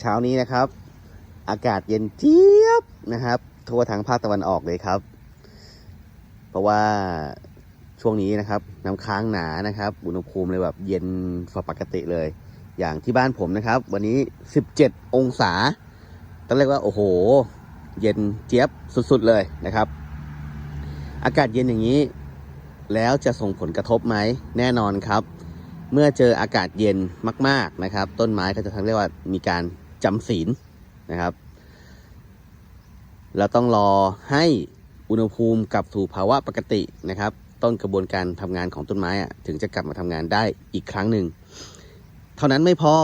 เช้านี้นะครับ อากาศเย็นเจี๊ยบนะครับ ทั่วทั้งภาคตะวันออกเลยครับ เพราะว่าช่วงนี้นะครับน้ำค้างหนานะครับ อุณหภูมิเลยแบบเย็นกว่าปกติเลย อย่างที่บ้านผมนะครับ วันนี้ 17 องศาต้องเรียกว่าโอ้โห เย็นเจี๊ยบสุดๆเลยนะครับ อากาศเย็นอย่างนี้ แล้วจะส่งผลกระทบไหมแน่นอนครับ เมื่อเจออากาศเย็นมาก ๆนะครับ ต้นไม้ก็จะทำเรียกว่ามีการ จำศีลนะครับเราต้องรอให้อุณหภูมิกลับสู่ภาวะปกตินะครับ ต้นกระบวนการทำงานของต้นไม้อะถึงจะกลับมาทำงานได้อีกครั้งหนึ่ง เท่านั้นไม่พอ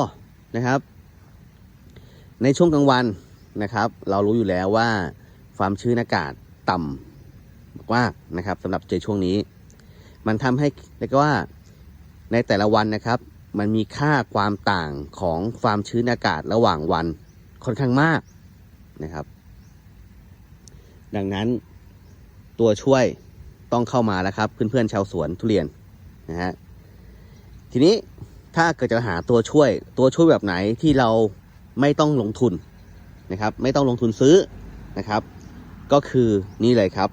นะครับ ในช่วงกลางวันนะครับ เรารู้อยู่แล้วว่าความชื้นอากาศต่ำมากนะครับสำหรับในช่วงนี้ มันทำให้เรียกว่าในแต่ละวันนะครับ มันมีค่าความต่างของความชื้นอากาศระหว่างวันค่อนข้างมากนะครับ ดังนั้นตัวช่วยต้องเข้ามาแล้วครับ เพื่อนๆชาวสวนทุเรียนนะฮะทีนี้ถ้าเกิดจะหาตัวช่วย ตัวช่วยแบบไหนที่เราไม่ต้องลงทุนนะครับ ไม่ต้องลงทุนซื้อนะครับ ก็คือนี่เลยครับ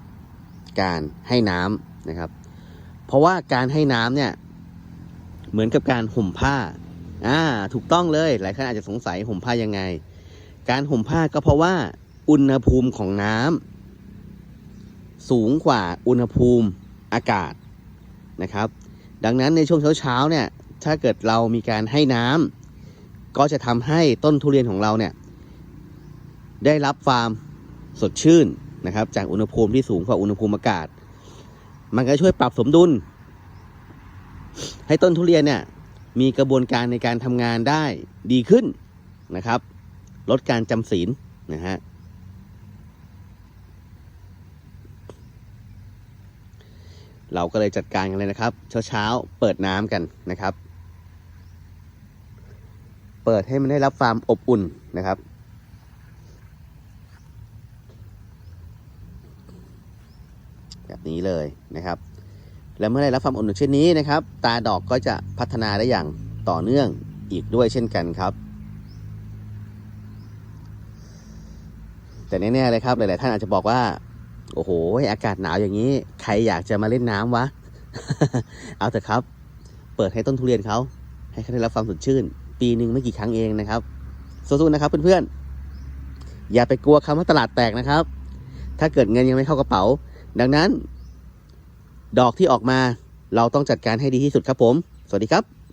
การให้น้ำนะครับ เพราะว่าการให้น้ำเนี่ย เหมือนกับการห่มผ้า อ่า ถูกต้องเลย หลายท่านอาจจะสงสัยห่มผ้ายังไง การห่มผ้าก็เพราะว่า อุณหภูมิของน้ำสูงกว่าอุณหภูมิอากาศนะครับ ดังนั้นในช่วงเช้าๆเนี่ย ถ้าเกิดเรามีการให้น้ำก็จะทำให้ต้นทุเรียนของเราเนี่ย ได้รับความสดชื่นนะครับ จากอุณหภูมิที่สูงกว่าอุณหภูมิอากาศ มันก็ช่วยปรับสมดุล ให้ต้นทุเรียนเนี่ยมีกระบวนการในการทำงานได้ดีขึ้นนะครับ ลดการจำศีลนะฮะเราก็เลยจัดการกันเลยนะครับ เช้าๆเปิดน้ำกันนะครับ เปิดให้มันได้รับความอบอุ่นนะครับแบบนี้เลยนะครับ และเมื่อได้รับความอบอุ่นเช่นนี้นะครับ ตาดอกก็จะพัฒนาได้อย่างต่อเนื่องอีกด้วยเช่นกันครับ แต่แน่ๆเลยครับหลายๆท่านอาจจะบอกว่า โอ้โห อากาศหนาวอย่างนี้ ใครอยากจะมาเล่นน้ำวะ เอาเถอะครับ เปิดให้ต้นทุเรียนเขา ให้เขาได้รับความสดชื่น ปีหนึ่งไม่กี่ครั้งเองนะครับสู้ๆนะครับเพื่อนๆอย่าไปกลัวคำว่าตลาดแตกนะครับ ถ้าเกิดเงินยังไม่เข้ากระเป๋า ดังนั้น ดอกที่ออกมา เราต้องจัดการให้ดีที่สุดครับผม สวัสดีครับ